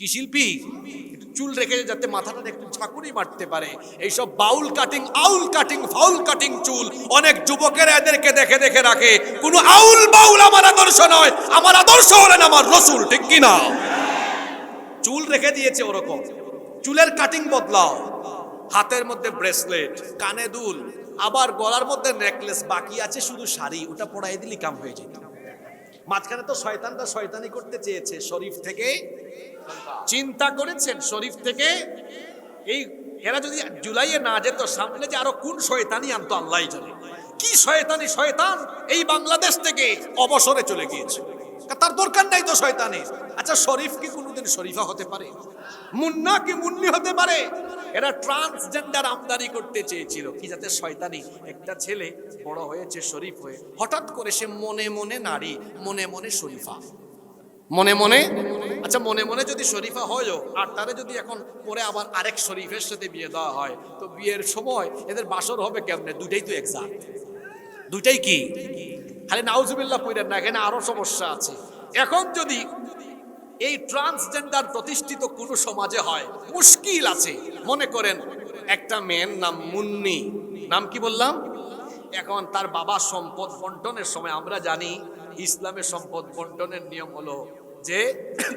কি শিল্পী? চুল রেখে যাতে মাথাটা একটু ঝাঁকুনি মারতে পারে। এইসব bowl cutting owl cutting foul cutting চুল অনেক যুবকেরা এদেরকে দেখে দেখে রাখে। কোনো আউল বাউল আমার আদর্শ নয়, আমার আদর্শ হলেন আমার রসুল, ঠিক কি না? চুল রেখে দিয়েছে ওরকম। চুলের কাটিং বদলাও। হাতের মধ্যে ব্রেসলেট কানে দুল, আবার গলার মধ্যে নেকলেস বাকি আছে শুধু শাড়ি, ওটা পরাই দিলি কাম হয়ে যেত। মাঝখানে তো শয়তানটা শয়তানি করতে চেয়েছে। শরীফ থেকে চিন্তা করেছেন, শরীফ থেকে এই এরা যদি জুলাইয়ে না যেত, সামনে যে আরও কোন শয়তানি আনতো আল্লাহ জানে। কি শয়তানি শয়তান এই বাংলাদেশ থেকে অবসরে চলে গিয়েছে। তার দরকার নাই তো শয়তানের আচ্ছা শরীফ কি কোনোদিন শরীফা হতে পারে? মুন্না কি মুন্নি হতে পারে? এরা ট্রান্সজেন্ডার আমদানি করতে চেয়েছিল। কি যাতে শয়তানি একটা ছেলে বড় হয়েছে, শরীফ হয়ে, হঠাৎ করে সে মনে মনে নারী, মনে মনে শরীফা। মনে মনে? আচ্ছা মনে মনে যদি শরীফা হয়ও, আর তারে যদি এখন পরে আবার আরেক শরীফের সাথে বিয়ে দেওয়া হয়, তো বিয়ের সময় এদের বাসর হবে কেমনে? দুইটাই তো এক্সাক্ট দুইটাই কি? খালি নাউজুবিল্লাহ পইরেন না, এখানে আরও সমস্যা আছে। এখন যদি এই ট্রান্সজেন্ডার প্রতিষ্ঠিত কোনো সমাজে হয়, মুশকিল আছে। মনে করেন একটা মেয়ের নাম মুন্নি। নাম কি বললাম? এখন তার বাবা সম্পদ বন্টনের সময়, আমরা জানি ইসলামের সম্পদ বন্টনের নিয়ম হলো যে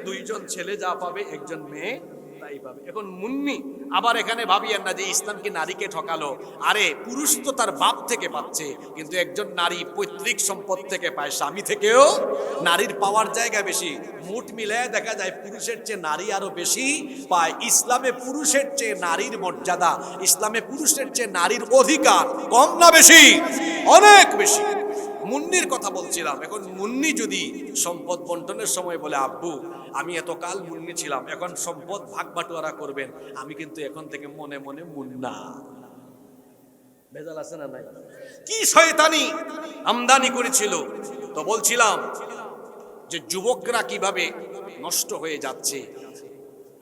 দুইজন ছেলে যা পাবে, একজন মেয়ে তাই পাবে। এখন মুন্নি আবার এখানে ভাবিয়েন না যে ইসলাম কি নারীকে ঠকালো। আরে, পুরুষ তো তার বাপ থেকে পাচ্ছে, কিন্তু একজন নারী পৈতৃক সম্পদ থেকে পায়, স্বামী থেকেও নারীর পাওয়ার জায়গা বেশি। মুঠ মিলায় দেখা যায় পুরুষের চেয়ে নারী আরও বেশি পায়, ইসলামে পুরুষের চেয়ে নারীর মর্যাদা, ইসলামে পুরুষের চেয়ে নারীর অধিকার কম না বেশি? অনেক বেশি। মুন্নির কথা বলছিলাম। এখন মুন্নি যদি সম্পদ বন্টনের সময় বলে, আব্বু, আমি এতকাল মুন্নি ছিলাম, এখন সম্পদ ভাগ বাটোয়ারা করবেন, আমি কিন্তু এখন থেকে মনে মনে মুন্না। ভেজাল আছে না নাই? কি শয়তানি আমদানি করেছিল? তো বলছিলাম যে যুবকরা কীভাবে নষ্ট হয়ে যাচ্ছে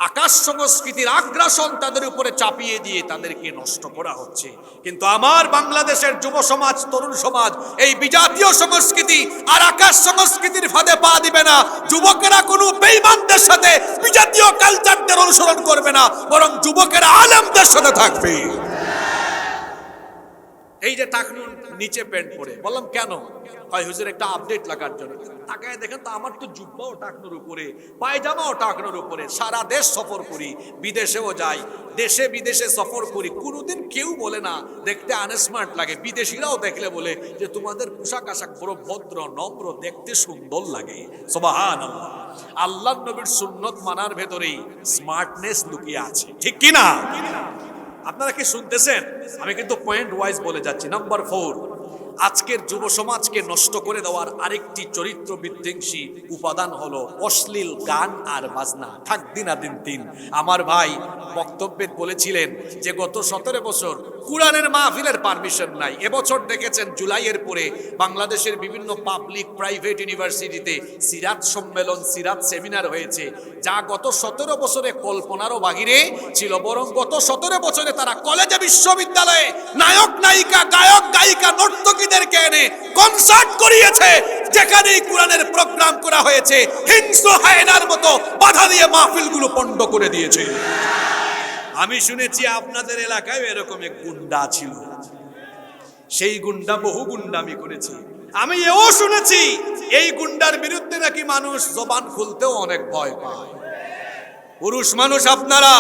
আকাশ সংস্কৃতির আগ্রাসন তাদের উপরে চাপিয়ে দিয়ে তাদেরকে নষ্ট করা হচ্ছে। কিন্তু আমার বাংলাদেশের যুব সমাজ, তরুণ সমাজ, এই বিজাতীয় সংস্কৃতি আর আকাশ সংস্কৃতির ফাঁদে পা দিবে না। যুবকেরা কোনো বেইমানদের সাথে বিজাতীয় কালচারদের অনুসরণ করবে না, বরং যুবকেরা আলেমদের সাথে থাকবে। এই যে টাকনুর নিচে প্যান্ট পরে। বললাম, কেন? হয় হুজুর, একটা আপডেট লাগার জন্য। তাকায় দেখেন তো আমার তো জুব্বাও টাকনোর উপরে পায়জামাও টাকনোর উপরে, সারা দেশ সফর করি, বিদেশেও যাই, দেশে বিদেশে সফর করি, কোনোদিন কেউ বলে না, দেখতে আনস্মার্ট লাগে, বিদেশিরাও দেখলে বলে যে তোমাদের পোশাক আশাক বড় ভদ্র, নম্র, দেখতে সুন্দর লাগে। সোবাহান আল্লাহ নবীর সুন্নত মানার ভেতরেই স্মার্টনেস লুকিয়ে আছে। ঠিক কি না আপনারা কি শুনতেছেন? আমি কিন্তু পয়েন্ট ওয়াইজ বলে যাচ্ছি। নাম্বার ফোর আজকের যুব সমাজকে নষ্ট করে দেওয়ার আরেকটি চরিত্র বিধ্বংসী উপাদান হলো অশ্লীল গান আর বাজনা। থাক দিন দিন দিন। আমার ভাই বক্তব্যে বলেছিলেন যে, গত সতেরো বছর কুরআনের মাহফিলের পারমিশন নাই। এবছর দেখেছেন জুলাইয়ের পরে বাংলাদেশের বিভিন্ন পাবলিক প্রাইভেট ইউনিভার্সিটিতে সিরাত সম্মেলন, সিরাত সেমিনার হয়েছে। যা গত সতেরো বছরে কল্পনারও বাহিরে ছিল, বরং গত সতেরো বছরে তারা কলেজে বিশ্ববিদ্যালয়ে নায়ক, নায়িকা, গায়ক, গায়িকা, নর্তকীদেরকে এনে কনসার্ট করিয়েছে, যেখানেই কোরআনের প্রোগ্রাম করা হয়েছে, হিংস্র হায়নার মতো বাধা দিয়ে মাহফিলগুলো পণ্ড করে দিয়েছে। আমি শুনেছি আপনাদের এলাকায় এরকম এক গুন্ডা ছিল। সেই গুন্ডা বহু গুন্ডামি করেছে। আমি এও শুনেছি, এই গুন্ডার বিরুদ্ধে নাকি মানুষ জবান খুলতেও অনেক ভয় পায়। পুরুষ মানুষ আপনারা,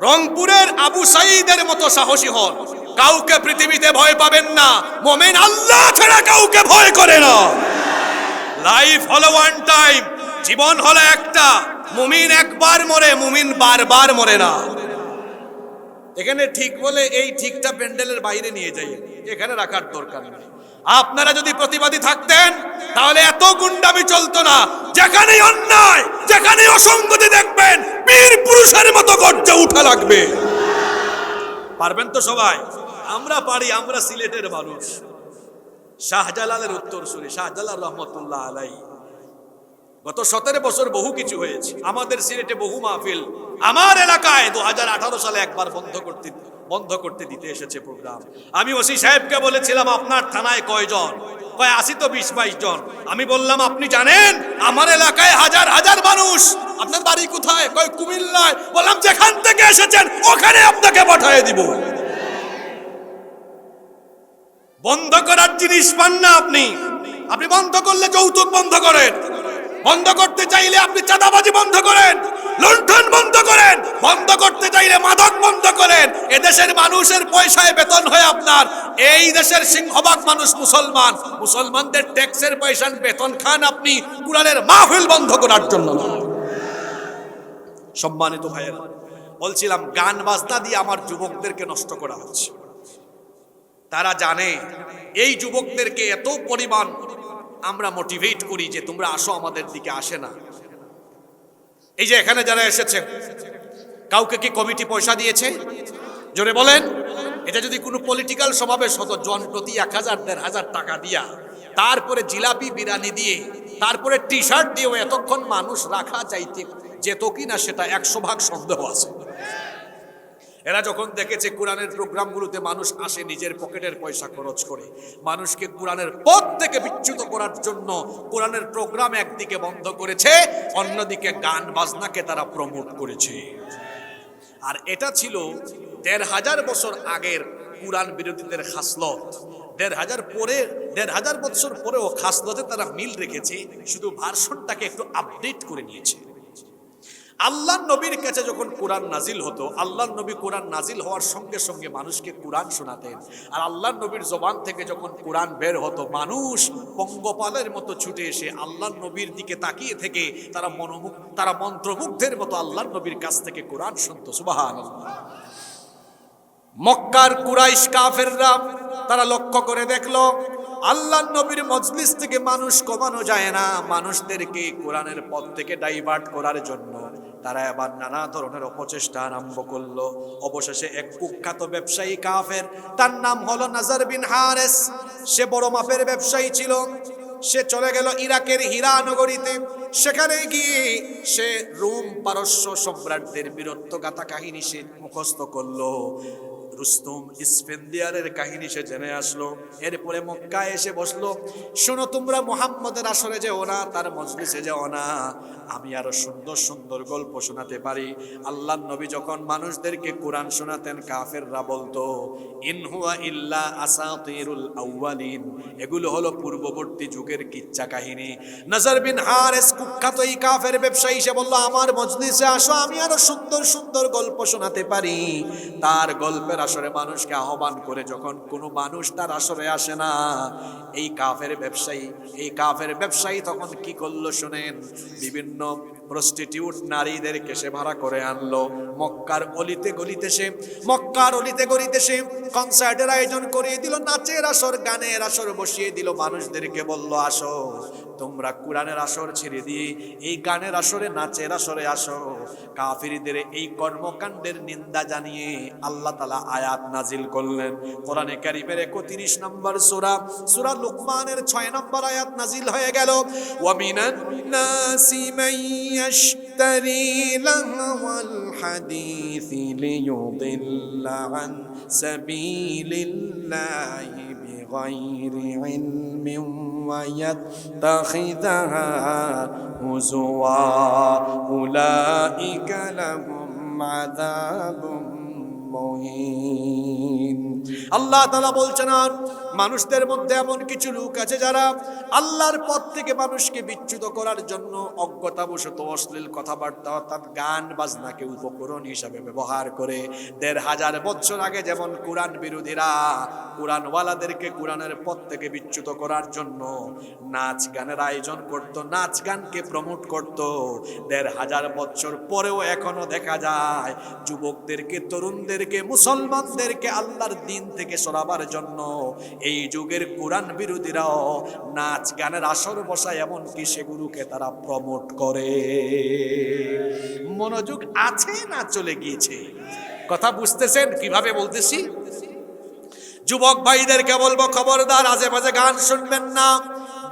রংপুরের আবু সাইদের মতো সাহসী হন। কাউকে পৃথিবীতে ভয় পাবেন না। মোমেন আল্লাহ ছাড়া কাউকে ভয় করে না। লাইফ হলো ওয়ান টাইম জীবন হলো একটা। মুমিন একবার মরে, মুমিন বারবার মরে না। এখানে ঠিক বলে এই ঠিকটা প্যান্ডেলের বাইরে নিয়ে যাই। এখানে রাখার দরকার নেই। আপনারা যদি প্রতিবাদী থাকতেন, তাহলে এত গুন্ডামি চলতো না। যেখানেই অন্যায়, যেখানেই অসঙ্গতি দেখবেন, বীর পুরুষের মতো গর্জে উঠা লাগবে। পারবেন তো সবাই? আমরা পারি, আমরা সিলেটের মানুষ। শাহজালালের উত্তর সুরি শাহজালাল রহমতুল্লাহ আলাই গত সতেরো বছর বহু কিছু হয়েছে। আমাদের সিলেটে বহু মাহফিল। আমার এলাকায় দু হাজার আঠারো সালে একবার বন্ধ করতে বন্ধ করতে দিতে এসেছে প্রোগ্রাম। আমি ওসি সাহেবকে বলেছিলাম, আপনার থানায় কয়জন? কয় আসি তো বিশ বাইশ জন। আমি বললাম, আপনি জানেন? আমার এলাকায় হাজার হাজার মানুষ। আপনার বাড়ি কোথায়? কই কুমিল্লায়। বললাম, যেখান থেকে এসেছেন, ওখানে আপনাকে পাঠিয়ে দিব। বন্ধ করার জিনিস পান না আপনি। আপনি বন্ধ করলে যৌতুক বন্ধ করেন। বন্ধ করতে চাইলে আপনি চাঁদাবাজি বন্ধ করেন, লুণ্ঠন বন্ধ করেন, বন্ধ করতে চাইলে মাদক বন্ধ করেন। এদেশের মানুষের পয়সায় বেতন হয় আপনার। এই দেশের সিংহভাগ মানুষ মুসলমান। মুসলমানদের ট্যাক্সের পয়সার বেতন খান আপনি। কুরআনের মাহফিল বন্ধ করার জন্য। সম্মানিত ভাইয়েরা, বলছিলাম, গান বাজনা দিয়ে আমার যুবকদেরকে নষ্ট করা হচ্ছে। তারা জানে, এই যুবকদেরকে এত পরিমাণ আমরা মোটিভেট করি যে তোমরা আসো আমাদের দিকে আসে না। এই যে এখানে যারা এসেছেন, কাউকে কি কমিটি পয়সা দিয়েছে? জোরে বলেন। এটা যদি কোনো পলিটিক্যাল সমাবেশ হতো, জন প্রতি এক হাজার, দেড় হাজার টাকা দিয়া, তারপরে জিলাপি বিরানি দিয়ে, তারপরে টি শার্ট দিয়েও এতক্ষণ মানুষ রাখা চাইতে যেত কিনা সেটা একশো ভাগ সন্দেহ আছে। এরা যখন দেখেছে কোরআনের প্রোগ্রামগুলোতে মানুষ আসে, নিজের পকেটের পয়সা খরচ করে, মানুষকে কোরআনের পথ থেকে বিচ্যুত করার জন্য কোরআনের প্রোগ্রাম একদিকে বন্ধ করেছে, অন্যদিকে গান বাজনাকে তারা প্রমোট করেছে। আর এটা ছিল দেড় হাজার বছর আগের কোরআন বিরোধীদের খাসলত। দেড় হাজার পরে, দেড় হাজার বছর পরেও খাসলতে তারা মিল রেখেছে, শুধু ভার্সনটাকে একটু আপডেট করে নিয়েছে। আল্লাহ নবীর কাছে যখন কোরআন নাজিল হতো, আল্লাহ নবী কোরআন নাজিল হওয়ার সঙ্গে সঙ্গে মানুষকে কোরআন শোনাতেন। আর আল্লাহ নবীর জবান থেকে যখন কোরআন বের হতো, মানুষ পঙ্গপালের মতো ছুটে এসে আল্লাহ নবীর দিকে তাকিয়ে থেকে তারা মনোমুখ, তারা মন্ত্রমুগ্ধের মতো আল্লাহ নবীর কাছ থেকে কোরআন শুনতো। সুবাহান মক্কার কুরাইশ কাফেররা তারা লক্ষ্য করে দেখল আল্লাহ নবীর মজলিস থেকে মানুষ কমানো যায় না। মানুষদেরকে কোরআনের পথ থেকে ডাইভার্ট করার জন্য তারা এবার নানা ধরনের অপচেষ্টা আরম্ভ করল। অবশেষে এক কুখ্যাত ব্যবসায়ী কাফের, তার নাম হলো নাজার বিন হারেস। সে বড় মাপের ব্যবসায়ী ছিল। সে চলে গেল ইরাকের হীরা নগরীতে। সেখানে গিয়ে সে রোম পারস্য সম্রাটদের বীরত্ব গাথা কাহিনী সে মুখস্থ করল। রুস্তম ইসফেন্দিয়ারের কাহিনী সে জেনে আসলো। এরপরে মক্কায় এসে বসল, শোনো তোমরা মোহাম্মদের আসরে যেও না, তার মজলিসে যেও না। আমি আরও সুন্দর সুন্দর গল্প শোনাতে পারি। আল্লাহ নবী যখন মানুষদেরকে কোরআন শোনাতেন, কাফেররা বলতো ইনহুয়া ইল্লা আসাতিরুল আউয়ালিন। এগুলো হলো পূর্ববর্তী যুগের কিচ্ছা কাহিনী। নজর বিন হারেস কুখ্যাত এই কাফের ব্যবসায়ী, সে বলল, আমার মজলিসে আসো, আমি আরও সুন্দর সুন্দর গল্প শোনাতে পারি। তার গল্পের আসরে মানুষকে আহ্বান করে যখন কোনো মানুষ তার আসরে আসে না, এই কাফের ব্যবসায়ী, এই কাফের ব্যবসায়ী তখন কি করল শোনেন? বিভিন্ন প্রস্টিটিউট নারীদেরকে সে ভাড়া করে আনলো। মক্কার অলিতে গলিতে সে, মক্কার অলিতে গলিতে সে কনসার্টের আয়োজন করিয়ে দিল, নাচের আসর, গানের আসর বসিয়ে দিল। মানুষদেরকে বলল, আসো তোমরা কোরআনের আসর ছেড়ে দিয়ে এই গানের আসরে নাচের আসরে আসো কাফিরদের এই কর্মকাণ্ডের নিন্দা জানিয়ে আল্লাহ তালা আয়াত নাজিল করলেন কোরআনে কারিমের একত্রিশ নম্বর সুরা সুরা লুকমানের ছয় নম্বর আয়াত নাজিল হয়ে গেল ওয়ামিনান নাসি মান ইয়াশতারি লাহওয়াল হাদিসি লিয়ুদিল্লা আন সাবিলিল্লাহি بغير علم ويتخذها هزوا أولئك لهم عذاب মহিন আল্লাহ তালা বলছেন আর মানুষদের মধ্যে এমন কিছু লোক আছে যারা আল্লাহর পথ থেকে মানুষকে বিচ্যুত করার জন্য অজ্ঞতাবশত অশ্লীল কথাবার্তা অর্থাৎ গান, বাজনাকে উপকরণ হিসাবে ব্যবহার করে। দেড় হাজার বছর আগে যেমন কোরআন বিরোধীরা কোরআনওয়ালাদেরকে কোরআনের পথ থেকে বিচ্যুত করার জন্য নাচ গানের আয়োজন করত, নাচ গানকে প্রমোট করত। দেড় হাজার বছর পরেও এখনও দেখা যায় যুবকদেরকে, তরুণদেরকে, মুসলমানদেরকে আল্লাহর দিন থেকে সরাবার জন্য এই যুগের কোরআন বিরোধীরাও নাচ গানের আসর বসায়, এমনকি সেগুলোকে তারা প্রমোট করে। মনোযোগ আছে না চলে গিয়েছে? কথা বুঝতেছেন? কীভাবে বলতেছি? যুবক ভাইদেরকে বলব, খবরদার আজে বাজে গান শুনবেন না।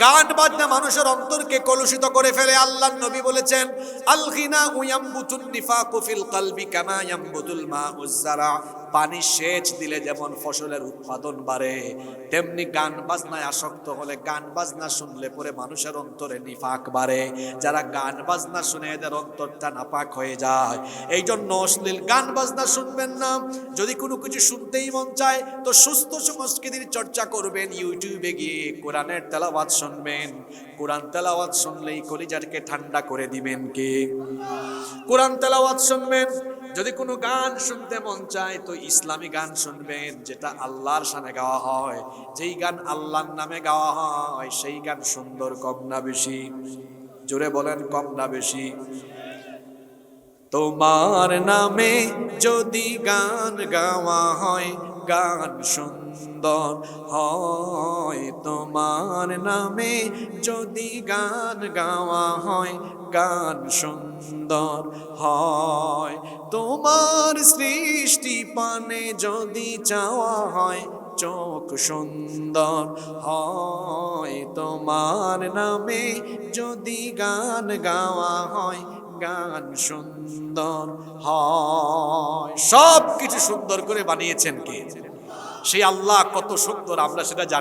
গান বাজনা মানুষের অন্তরকে কলুষিত করে ফেলে আল্লাহ নবী বলেছেন আল গিনা উয়ামবুতুন নিফাকু ফিল কলবি কামা ইয়ামবুতুল মাউজ জারা। পানি সেচ দিলে যেমন ফসলের উৎপাদন বাড়ে, তেমনি গান বাজনায় আসক্ত হলে গান বাজনা শুনলে পরে মানুষের অন্তরে নিফাক বাড়ে। যারা গান বাজনা শুনে এদের অন্তরটা নাপাক হয়ে যায়। এই জন্য অশ্লীল গান বাজনা শুনবেন না। যদি কোনো কিছু শুনতেই মন চায়, তো সুস্থ সংস্কৃতির চর্চা করবেন ইউটিউবে গিয়ে, কোরআনের তেলাওয়াত শুনবেন। কোরআন তেলাওয়াত শুনলেই কলিজারকে ঠান্ডা করে দিবেন কে? কোরআন তেলাওয়াত শুনবেন যদি কোনো গান শুনতে মন চায়, তো ইসলামী গান শুনবেন যেটা আল্লাহর সামনে গাওয়া হয়। যেই গান আল্লাহর নামে গাওয়া হয়, সেই গান সুন্দর কম না বেশি। জোরে বলেন, কম না বেশি। তোমার নামে যদি গান গাওয়া হয়, গান সুন্দর হয়। তোমার নামে যদি গান গাওয়া হয় গান সুন্দর হয়। তোমার সৃষ্টি পানে যদি চাওয়া হয়, চোখ সুন্দর হয়। তোমার নামে যদি গান গাওয়া হয়, গান সুন্দর হয়। সব কিছু সুন্দর করে বানিয়েছেন কে? সেই আল্লাহ কত সুন্দর, আমরা সেটা জানি।